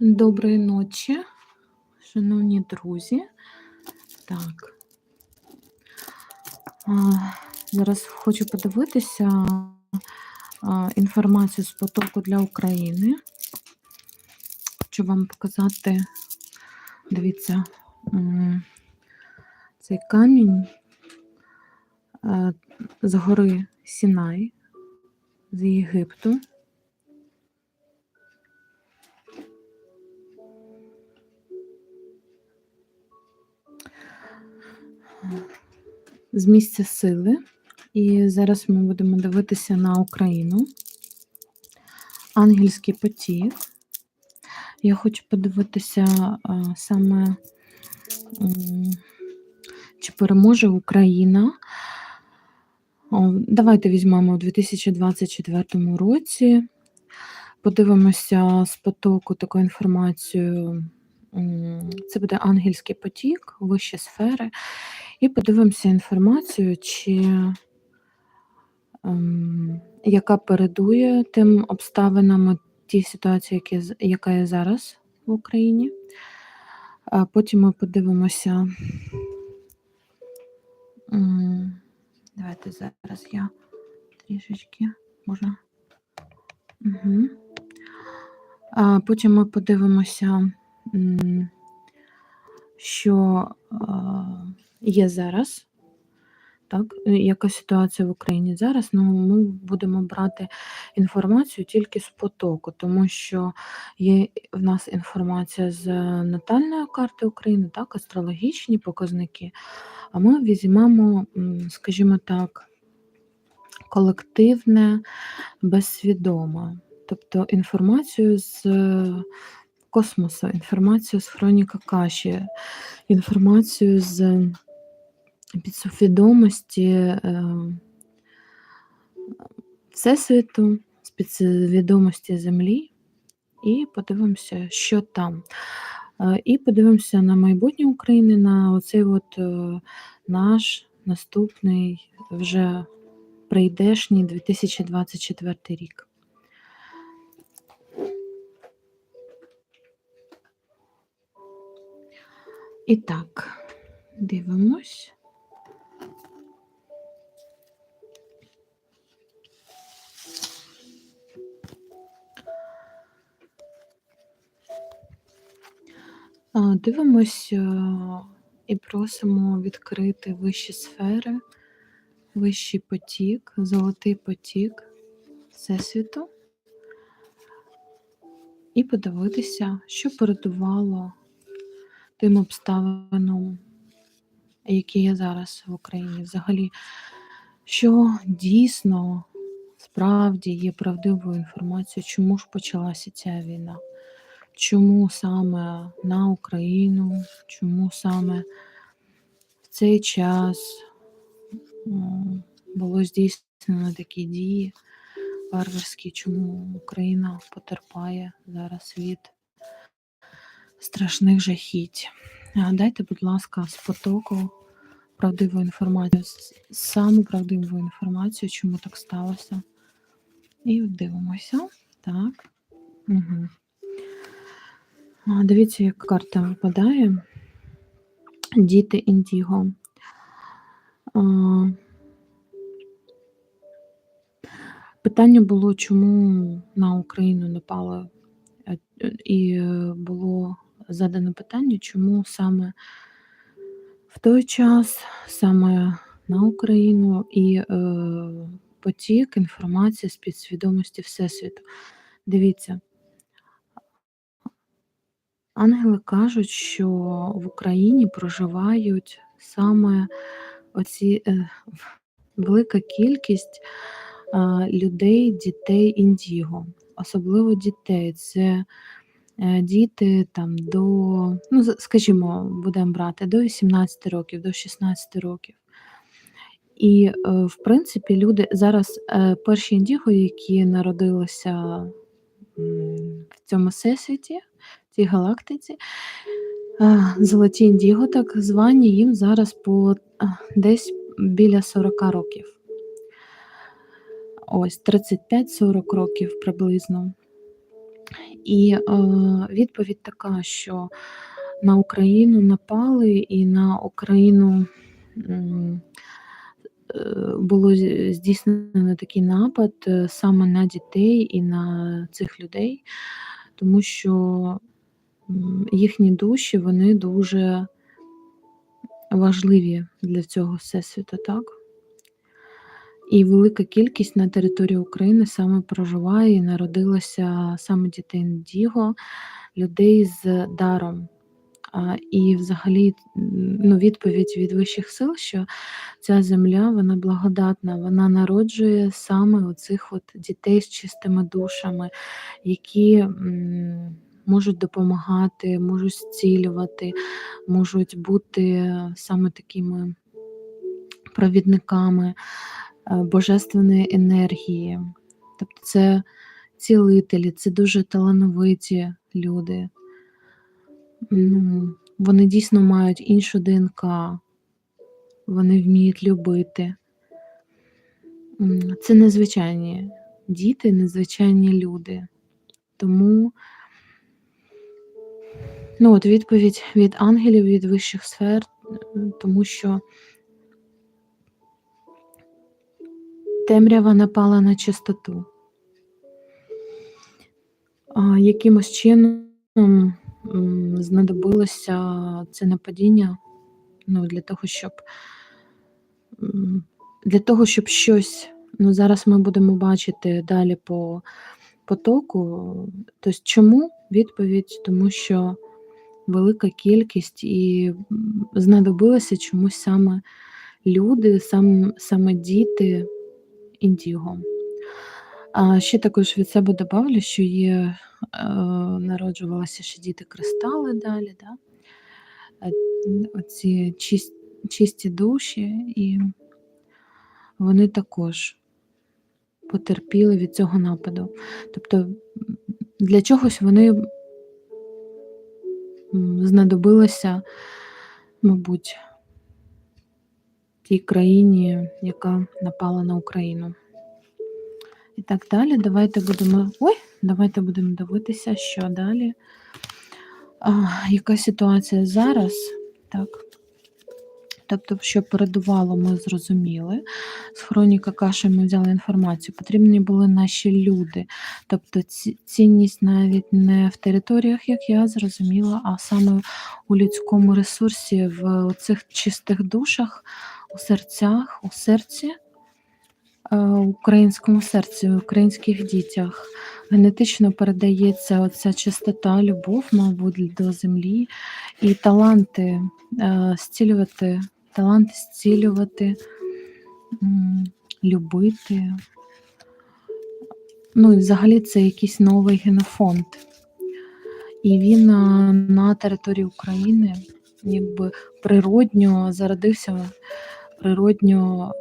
Доброї ночі, шановні друзі. Так. А, зараз хочу подивитися а, інформацію з потоку для України. Хочу вам показати, дивіться, цей камінь е, з гори Сінай з Єгипту. З місця сили. І зараз ми будемо дивитися на Україну. Ангельський потік. Я хочу подивитися а, саме, м, чи переможе Україна. Давайте візьмемо у 2024 році. Подивимося з потоку таку інформацію. Це буде ангельський потік, вищі сфери. І подивимося інформацію, чи ем, яка передує тим обставинам, тій ситуації, які, яка є зараз в Україні. А потім ми подивимося. Давайте зараз я трішечки можна. Угу. А потім ми подивимося, що а, є зараз. Так, е, яка ситуація в Україні зараз? Ну, ми будемо брати інформацію тільки з потоку, тому що є в нас інформація з натальної карти України, так, астрологічні показники. А ми візьмемо, скажімо так, колективне, безсвідоме, тобто інформацію з е, космосу, інформацію з хроніка Каші, інформацію з підсвідомості е, Всесвіту, з підсвідомості Землі, і подивимося, що там. Е, І подивимося на майбутнє України, на оцей от е, наш наступний вже прийдешній 2024 рік. І так, дивимось. Дивимось е, і просимо відкрити вищі сфери, вищий потік, золотий потік Всесвіту, і подивитися, що передувало тим обставинам, які є зараз в Україні. Взагалі, що дійсно справді є правдивою інформацією, чому ж почалася ця війна. Чому саме на Україну, чому саме в цей час було здійснено такі дії варварські, чому Україна потерпає зараз від страшних жахіть. Дайте, будь ласка, з потоку правдиву інформацію, саму правдиву інформацію, чому так сталося. І дивимося. Так. Угу. Дивіться, як карта випадає. Діти індіго. Питання було, чому на Україну напали, е, і е, було задано питання, чому саме в той час, саме на Україну і е, потік інформації з підсвідомості Всесвіту. Дивіться, Ангели кажуть, що в Україні проживають саме оці е, велика кількість а, людей, дітей індіго, особливо дітей. Це е, діти там до, ну, скажімо, будемо брати до 18 років, до 16 років. І, е, в принципі, люди зараз е, перші індіго, які народилися в цьому всесвіті, цій галактиці, золоті індіго, так звані, їм зараз по десь біля 40 років. Ось 35-40 років приблизно. І, е, відповідь така, що на Україну напали і на Україну, е, було здійснено такий напад, е, саме на дітей і на цих людей, тому що, їхні душі, вони дуже важливі для цього всесвіту, так? І велика кількість на території України саме проживає і народилося саме дітей індіго, людей з даром. І взагалі, ну, відповідь від вищих сил, що ця земля, вона благодатна, вона народжує саме оцих от дітей з чистими душами, які, м, можуть допомагати, можуть зцілювати, можуть бути саме такими провідниками, е, божественної енергії. Тобто це цілителі, це дуже талановиті люди. Ну, вони дійсно мають іншу ДНК, вони вміють любити. Це незвичайні діти, незвичайні люди. Тому ну, от відповідь від ангелів, від вищих сфер, тому що темрява напала на чистоту. А, якимось чином, знадобилося це нападіння, ну, для того, щоб для того, щоб щось ну, зараз ми будемо бачити далі по потоку. Тобто чому? Відповідь, тому що велика кількість і, знадобилося чомусь саме люди, сам саме діти індіго. А ще також від себе добавлю, що є, е, народжувалися ще діти-кристали далі, да? Е, оці чис чисті душі, і вони також потерпіли від цього нападу. Тобто, для чогось вони м, знадобилося, мабуть тій країні, яка напала на Україну. І так далі. Давайте будемо ой, давайте будемо дивитися, що далі. А, яка ситуація зараз, так. Тобто, що передувало, ми зрозуміли. З хроніка каші ми взяли інформацію. Потрібні були наші люди. Тобто цінність навіть не в територіях, як я зрозуміла, а саме у людському ресурсі, в оцих чистих душах, у серцях, у серці, е, українському серці, українських дітях. Генетично передається оця чистота, любов, мабуть, до землі і таланти, е, зцілювати, таланти зцілювати, любити. Ну і взагалі це якийсь новий генофонд. І він, на території України якби природньо зародився, природньо,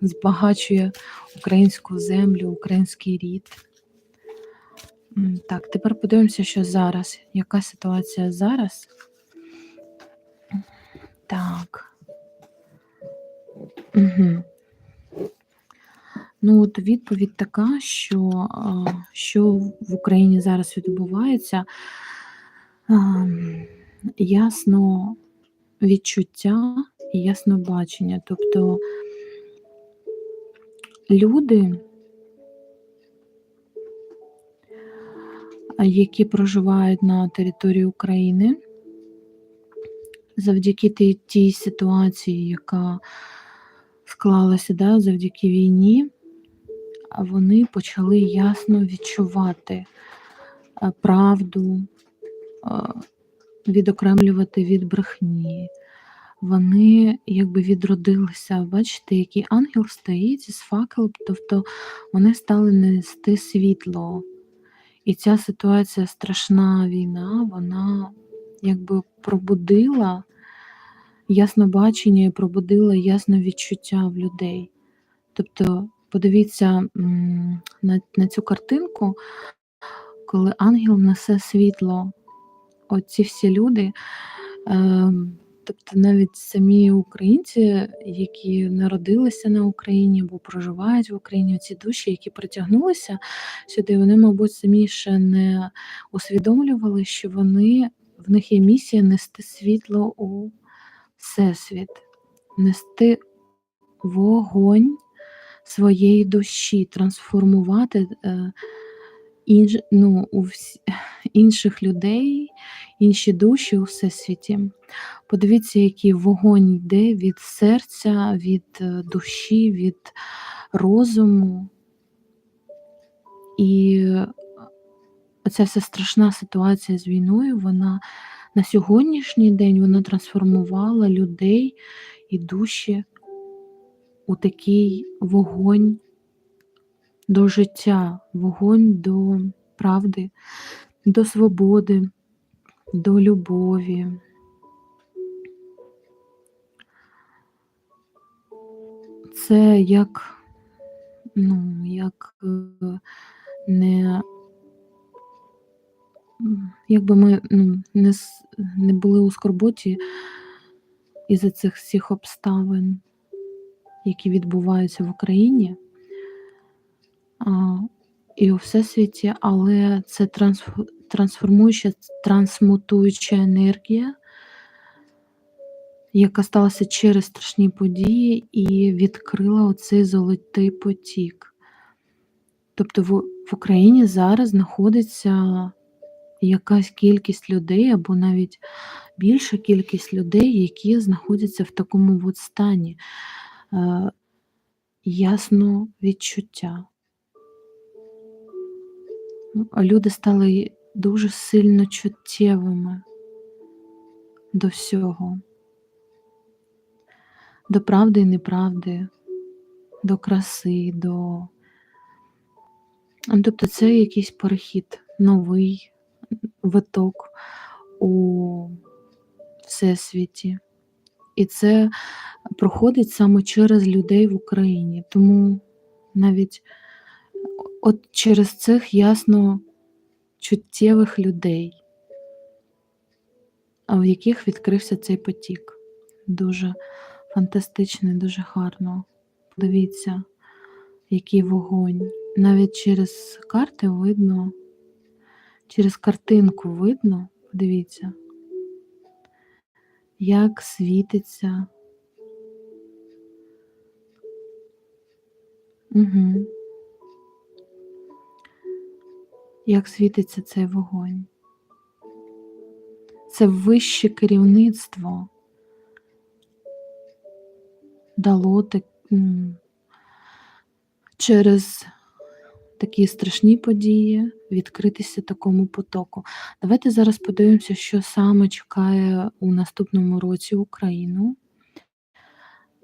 збагачує українську землю, український рід. Так, тепер подивимося, що зараз. Яка ситуація зараз? Так. Мгм. Ну, от відповідь така, що, що в Україні зараз відбувається, ясно відчуття і яснобачення. Тобто люди які проживають на території України завдяки тій тій ситуації, яка склалася, да, завдяки війні, вони почали ясно відчувати, правду, відокремлювати від брехні. Вони якби відродилися. Бачите, який ангел стоїть із факелом, тобто вони стали нести світло. І ця ситуація, страшна війна, вона якби пробудила яснобачення і пробудила ясновідчуття в людей. Тобто, подивіться, на на цю картинку, коли ангел несе світло. Оці всі люди, ем, тобто навіть самі українці, які народилися на Україні або проживають в Україні, ці душі, які притягнулися сюди, вони, мабуть, самі ще не усвідомлювали, що вони в них є місія нести світло у всесвіт, нести вогонь своєї душі, трансформувати е, інж, ну, у всі, інших людей, інші душі у всесвіті. Подивіться, який вогонь йде від серця, від е, душі, від розуму. І оця вся страшна ситуація з війною, вона на сьогоднішній день вона трансформувала людей і душі у такий вогонь до життя, вогонь до правди, до свободи, до любові. Це як, ну, як е, не якби ми, ну, не не були у скорботі із-за цих всіх обставин, які відбуваються в Україні, а, і у всесвіті, але це трансф трансформуюча, трансмутуюча енергія, яка сталася через страшні події і відкрила оцей золотий потік. Тобто в Україні зараз знаходиться якась кількість людей або навіть більша кількість людей, які знаходяться в такому от стані е, ясного відчуття. Ну, Люди стали дуже сильно чуттєвими до всього, до правди і неправди, до краси, до. Ну, Тобто це якийсь перехід новий виток у всесвіті. І це проходить саме через людей в Україні. Тому навіть от через цих ясно чуттєвих людей, в яких відкрився цей потік. Дуже фантастично, дуже гарно. Подивіться, який вогонь. Навіть через карти видно, через картинку видно, подивіться, як світиться. Угу. Як світиться цей вогонь. Це вище керівництво дало так, через такі страшні події відкритися такому потоку. Давайте зараз подивимося, що саме чекає у наступному році Україну.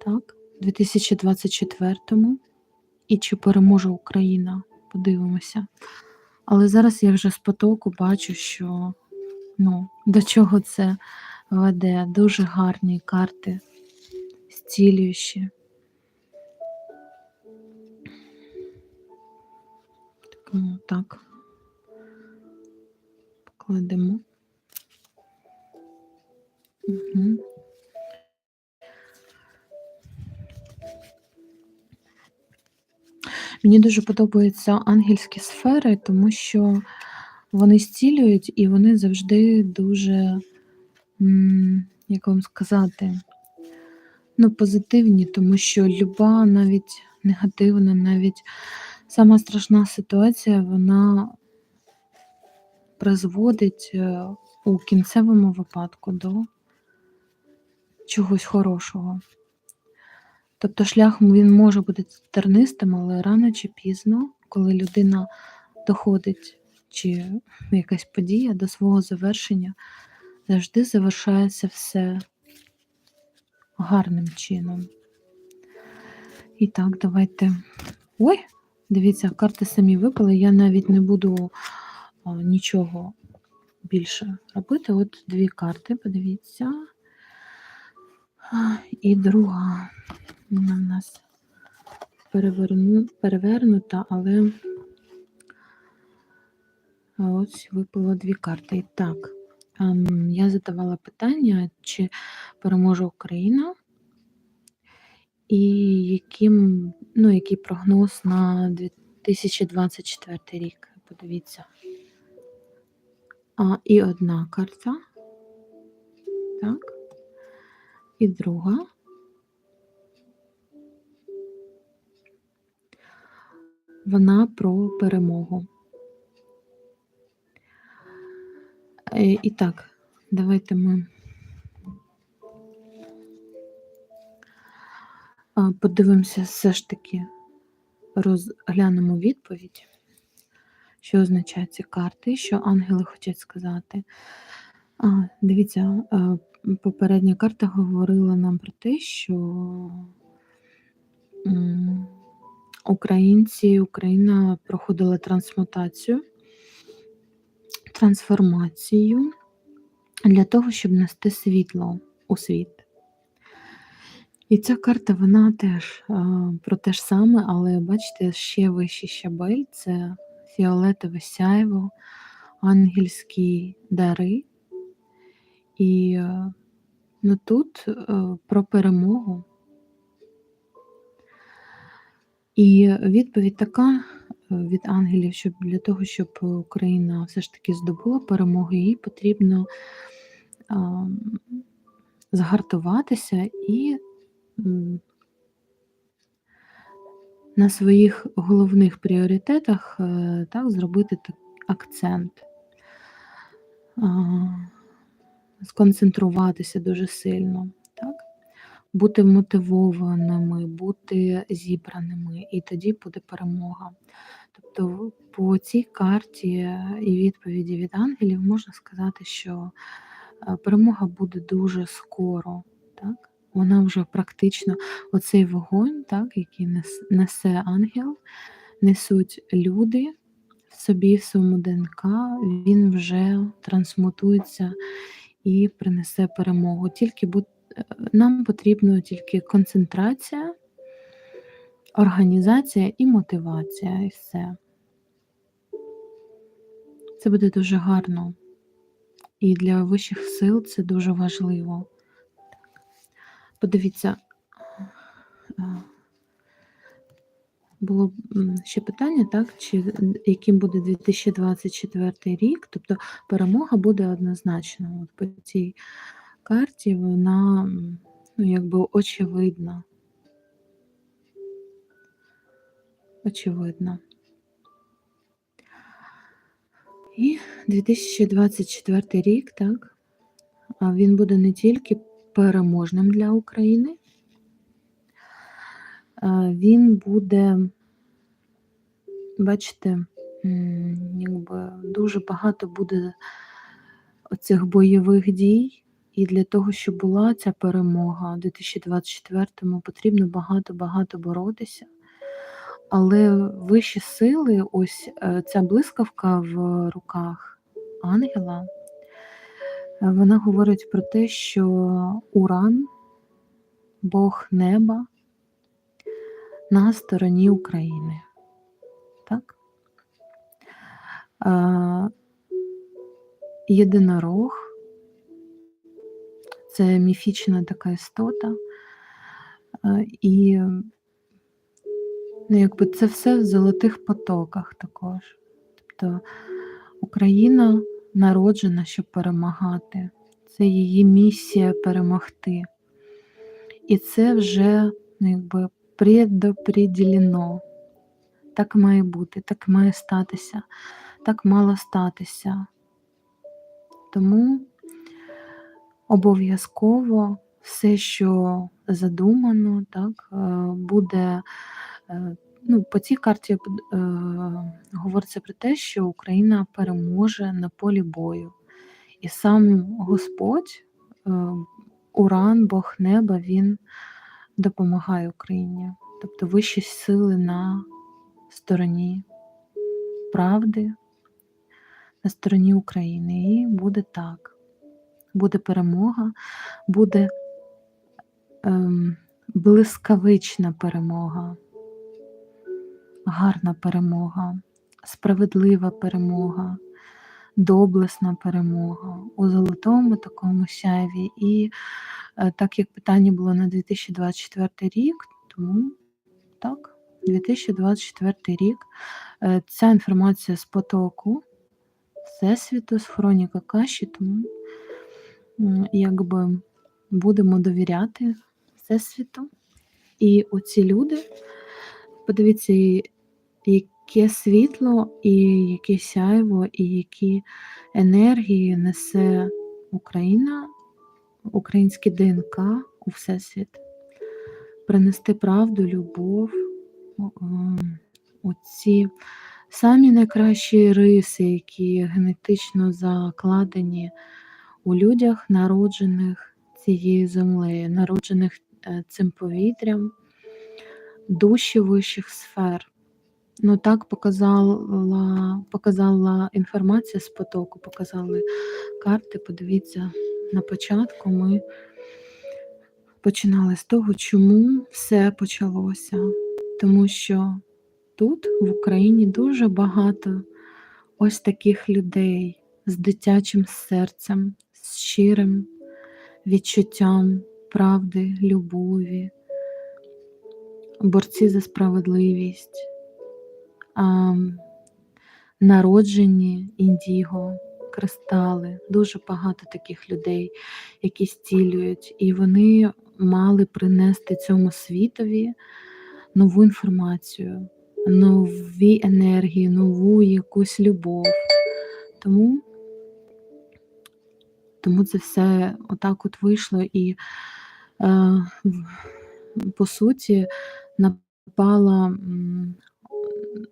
Так, 2024-му. І чи переможе Україна? Подивимося. Але зараз я вже з потоку бачу, що ну, до чого це веде. Дуже гарні карти, зцілюючі. Ну, так, покладемо. Угу. Мені дуже подобаються ангельські сфери, тому що вони зцілюють і вони завжди дуже, як вам сказати, ну, позитивні, тому що люба, навіть негативна, навіть Сама страшна ситуація, вона призводить е, у кінцевому випадку до чогось хорошого. Тобто шлях він може бути тернистим, але рано чи пізно, коли людина доходить чи якась подія до свого завершення, завжди завершається все гарним чином. І так, давайте. Ой! Дивіться, карти самі випали, я навіть не буду нічого більше робити. От дві карти, подивіться. І друга вона в нас переверну, перевернута, але ось випало дві карти. І так, ем, я задавала питання, чи переможе Україна, і яким, ну, який прогноз на 2024 рік. Подивіться. А, і одна карта. Так. І друга. Вона про перемогу. Е, І так, давайте ми подивимося все ж таки, розглянемо відповідь, що означають ці карти, що ангели хочуть сказати. А, Дивіться, попередня карта говорила нам про те, що українці, Україна проходила трансмутацію, трансформацію для того, щоб нести світло у світ. І ця карта, вона теж а, про те ж саме, але бачите, ще вищий щабель це фіолетове сяйво, ангельські дари. І е, ну, тут е, про перемогу. І відповідь така е, від ангелів, щоб для того, щоб Україна все ж таки здобула перемогу, їй потрібно а, згартуватися і на своїх головних пріоритетах е, так, зробити акцент, сконцентруватися дуже сильно. Так? Бути мотивованими, бути зібраними, і тоді буде перемога. Тобто по цій карті і відповіді від ангелів можна сказати, що е, перемога буде дуже скоро. Так? Вона вже практично оцей вогонь, так, який несе ангел, несуть люди в собі, в своєму ДНК, він вже трансмутується і принесе перемогу. Тільки е, нам потрібно тільки концентрація, організація і мотивація, і все. Це буде дуже гарно. І для вищих сил це дуже важливо. Подивіться, е, було ще питання, так, чи яким буде 2024 рік. Тобто перемога буде однозначно. От по цій карті вона ну, якби очевидна. Очевидна. І 2024 рік, так, він буде не тільки переможним для України, він буде, бачите, якби дуже багато буде оцих бойових дій. І для того, щоб була ця перемога у 2024-му, потрібно багато-багато боротися. Але вищі сили, ось е, ця блискавка в руках ангела, е, вона говорить про те, що Уран, Бог неба, на стороні України. Так? Єдинорог це міфічна така істота. І ну, якби це все в золотих потоках також. Тобто Україна народжена, щоб перемагати. Це її місія перемогти. І це вже ну, якби предопределено. Так має бути, так має статися, так мало статися. Тому обов'язково все, що задумано, так, е, буде. е, Ну, по цій карті е, говориться про те, що Україна переможе на полі бою. І сам Господь, е, Уран, Бог неба, він допомагає Україні. Тобто вищі сили на стороні правди, на стороні України. І буде так. Буде перемога, буде ем, блискавична перемога, гарна перемога, справедлива перемога, доблесна перемога у золотому такому сяйві. І, е, так як питання було на 2024 рік, тому так, 2024 рік. Е, ця інформація з потоку Всесвіту, з хроніка Каші, тому якби будемо довіряти Всесвіту. І оці люди, подивіться, яке світло, і яке сяйво, і які енергії несе Україна, українське ДНК у Всесвіт. Принести правду, любов, оці самі найкращі риси, які генетично закладені у людях, народжених цією землею, народжених е, цим повітрям, душі вищих сфер. Ну так показала, показала інформація з потоку, показали карти. Подивіться, на початку ми починали з того, чому все почалося. Тому що тут, в Україні, дуже багато ось таких людей з дитячим серцем, з щирим відчуттям правди, любові, борці за справедливість, а, народжені індіго, кристали, дуже багато таких людей, які зцілюють, і вони мали принести цьому світові нову інформацію, нові енергії, нову якусь любов. Тому, тому це все отак от вийшло і е, по суті ну,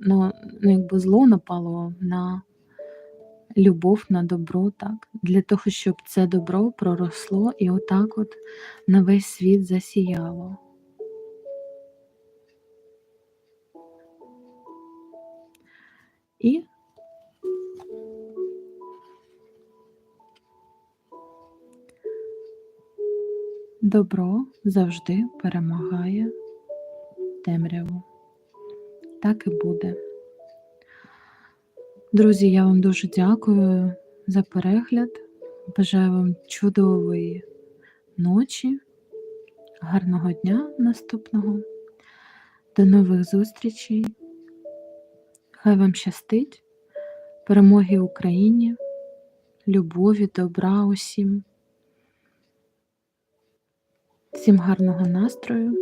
ну, якби зло напало на любов, на добро, так? Для того, щоб це добро проросло і отак от на весь світ засіяло. І добро завжди перемагає темряву. Так і буде. Друзі, я вам дуже дякую за перегляд. Бажаю вам чудової ночі, гарного дня наступного. До нових зустрічей. Хай вам щастить, перемоги Україні, любові, добра усім. Всім гарного настрою